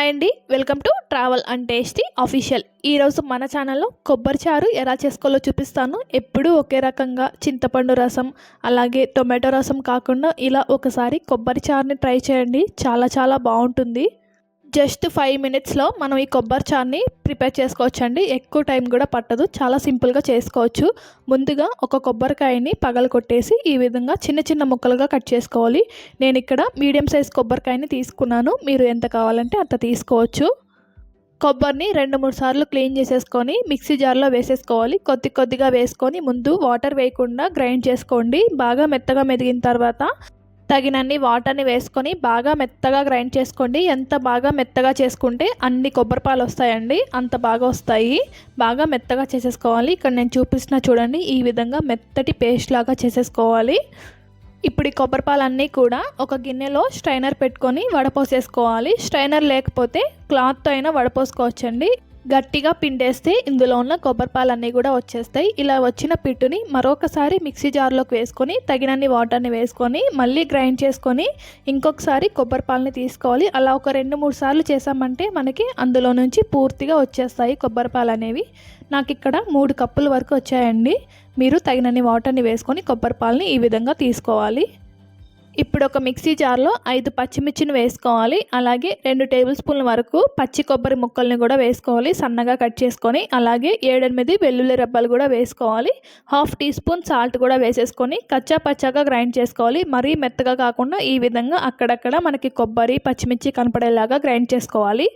Hi అండి. Welcome to travel and tasty official ఈరోజు మన ఛానల్లో కొబ్బరి చారు ఎలా చేసుకోవాలో చూపిస్తాను. ఎప్పుడూ ఒకే రకంగా చింతపండు రసం అలాగే టొమాటో రసం కాకుండా ఇలా ఒకసారి కొబ్బరి చారుని ట్రై చేయండి. చాలా చాలా బాగుంటుంది. జస్ట్ ఫైవ్ మినిట్స్లో మనం ఈ కొబ్బరి చారుని ప్రిపేర్ చేసుకోవచ్చండి. ఎక్కువ టైం కూడా పట్టదు. చాలా సింపుల్గా చేసుకోవచ్చు. ముందుగా ఒక కొబ్బరికాయని పగల కొట్టేసి ఈ విధంగా చిన్న చిన్న ముక్కలుగా కట్ చేసుకోవాలి. నేను ఇక్కడ మీడియం సైజ్ కొబ్బరికాయని తీసుకున్నాను. మీరు ఎంత కావాలంటే అంత తీసుకోవచ్చు. కొబ్బరిని రెండు మూడు సార్లు క్లీన్ చేసేసుకొని మిక్సీ జార్లో వేసేసుకోవాలి. కొద్ది కొద్దిగా వేసుకొని ముందు వాటర్ వేయకుండా గ్రైండ్ చేసుకోండి. బాగా మెత్తగా మెదిగిన తర్వాత తగినన్ని వాటర్ని వేసుకొని బాగా మెత్తగా గ్రైండ్ చేసుకోండి. ఎంత బాగా మెత్తగా చేసుకుంటే అన్ని కొబ్బరిపాలు వస్తాయండి. అంత బాగా వస్తాయి. బాగా మెత్తగా చేసేసుకోవాలి. ఇక్కడ నేను చూపిస్తున్న చూడండి ఈ విధంగా మెత్తటి పేస్ట్ లాగా చేసేసుకోవాలి. ఇప్పుడు ఈ కొబ్బరిపాలన్నీ కూడా ఒక గిన్నెలో స్ట్రైనర్ పెట్టుకొని వడపోసేసుకోవాలి. స్ట్రైనర్ లేకపోతే క్లాత్తో అయినా వడపోసుకోవచ్చండి. గట్టిగా పిండేస్తే ఇందులో ఉన్న కొబ్బరి పాలన్నీ కూడా వచ్చేస్తాయి. ఇలా వచ్చిన పిట్టుని మరొకసారి మిక్సీ జార్లోకి వేసుకొని తగినన్ని వాటర్ని వేసుకొని మళ్ళీ గ్రైండ్ చేసుకొని ఇంకొకసారి కొబ్బరి పాలని తీసుకోవాలి. అలా ఒక రెండు మూడు సార్లు చేసామంటే మనకి అందులో నుంచి పూర్తిగా వచ్చేస్తాయి కొబ్బరి పాలు అనేవి. నాకు ఇక్కడ మూడు కప్పుల వరకు వచ్చాయండి. మీరు తగినన్ని వాటర్ని వేసుకొని కొబ్బరి పాలని ఈ విధంగా తీసుకోవాలి. ఇప్పుడు ఒక మిక్సీ జార్లో ఐదు పచ్చిమిర్చిని వేసుకోవాలి. అలాగే రెండు టేబుల్ స్పూన్ల వరకు పచ్చి కొబ్బరి ముక్కల్ని కూడా వేసుకోవాలి. సన్నగా కట్ చేసుకొని అలాగే ఏడెనిమిది వెల్లుల్లి రెబ్బలు కూడా వేసుకోవాలి. హాఫ్ టీ స్పూన్ సాల్ట్ కూడా వేసేసుకొని కచ్చా పచ్చాగా గ్రైండ్ చేసుకోవాలి. మరీ మెత్తగా కాకుండా ఈ విధంగా అక్కడక్కడ మనకి కొబ్బరి పచ్చిమిర్చి కనపడేలాగా గ్రైండ్ చేసుకోవాలి.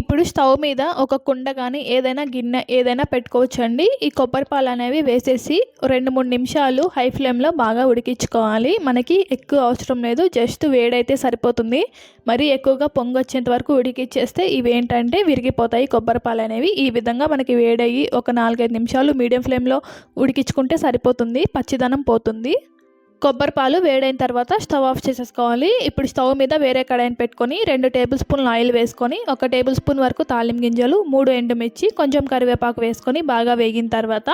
ఇప్పుడు స్టవ్ మీద ఒక కుండ కానీ ఏదైనా గిన్నె ఏదైనా పెట్టుకోవచ్చండి. ఈ కొబ్బరి పాలు అనేవి వేసేసి రెండు మూడు నిమిషాలు హై ఫ్లేమ్లో బాగా ఉడికించుకోవాలి. మనకి ఎక్కువ అవసరం లేదు. జస్ట్ వేడైతే సరిపోతుంది. మరీ ఎక్కువగా పొంగు వచ్చేంత వరకు ఉడికిచ్చేస్తే ఇవి ఏంటంటే విరిగిపోతాయి కొబ్బరి పాలు అనేవి. ఈ విధంగా మనకి వేడయ్యి ఒక నాలుగైదు నిమిషాలు మీడియం ఫ్లేమ్లో ఉడికించుకుంటే సరిపోతుంది. పచ్చిదనం పోతుంది. కొబ్బరి పాలు వేడైన తర్వాత స్టవ్ ఆఫ్ చేసేసుకోవాలి. ఇప్పుడు స్టవ్ మీద వేరే కడాయిని పెట్టుకొని రెండు టేబుల్ స్పూన్లు ఆయిల్ వేసుకొని ఒక టేబుల్ స్పూన్ వరకు తాలిం గింజలు మూడు ఎండుమిర్చి కొంచెం కరివేపాకు వేసుకొని బాగా వేగిన తర్వాత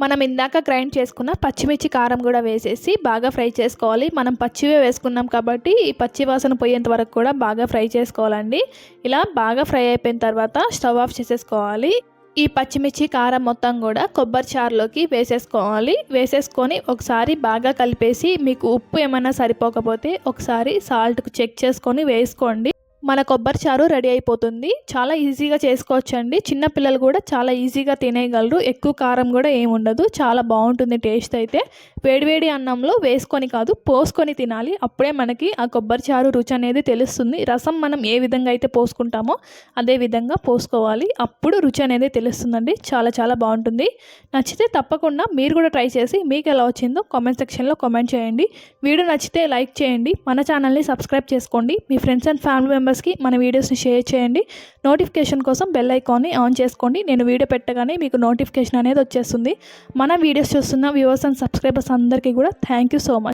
మనం ఇందాక గ్రైండ్ చేసుకున్న పచ్చిమిర్చి కారం కూడా వేసేసి బాగా ఫ్రై చేసుకోవాలి. మనం పచ్చివే వేసుకున్నాం కాబట్టి ఈ పచ్చి వాసన పోయేంత వరకు కూడా బాగా ఫ్రై చేసుకోవాలండి. ఇలా బాగా ఫ్రై అయిపోయిన తర్వాత స్టవ్ ఆఫ్ చేసేసుకోవాలి. ఈ పచ్చిమిర్చి కారం మొత్తం కూడా కొబ్బరి చారులోకి వేసేసుకోవాలి. వేసేసుకొని ఒకసారి బాగా కలిపేసి మీకు ఉప్పు ఏమైనా సరిపోకపోతే ఒకసారి సాల్ట్ చెక్ చేసుకొని వేసుకోండి. మన కొబ్బరి చారు రెడీ అయిపోతుంది. చాలా ఈజీగా చేసుకోవచ్చండి. చిన్నపిల్లలు కూడా చాలా ఈజీగా తినేయగలరు. ఎక్కువ కారం కూడా ఏముండదు చాలా బాగుంటుంది టేస్ట్ అయితే. వేడివేడి అన్నంలో వేసుకొని కాదు పోసుకొని తినాలి. అప్పుడే మనకి ఆ కొబ్బరి చారు రుచి అనేది తెలుస్తుంది. రసం మనం ఏ విధంగా అయితే పోసుకుంటామో అదే విధంగా పోసుకోవాలి. అప్పుడు రుచి అనేది తెలుస్తుందండి. చాలా చాలా బాగుంటుంది. నచ్చితే తప్పకుండా మీరు కూడా ట్రై చేసి మీకు ఎలా వచ్చిందో కామెంట్ సెక్షన్లో కామెంట్ చేయండి. వీడియో నచ్చితే లైక్ చేయండి. మన ఛానల్ని సబ్స్క్రైబ్ చేసుకోండి. మీ ఫ్రెండ్స్ అండ్ ఫ్యామిలీ మెంబర్స్కి మన వీడియోస్ని షేర్ చేయండి. నోటిఫికేషన్ కోసం బెల్ ఐకాన్ని ఆన్ చేసుకోండి. నేను వీడియో పెట్టగానే మీకు నోటిఫికేషన్ అనేది వచ్చేస్తుంది. మన వీడియోస్ చూస్తున్న వ్యూవర్స్ అండ్ సబ్స్క్రైబర్స్ అందరికీ కూడా థ్యాంక్ యూ సో మచ్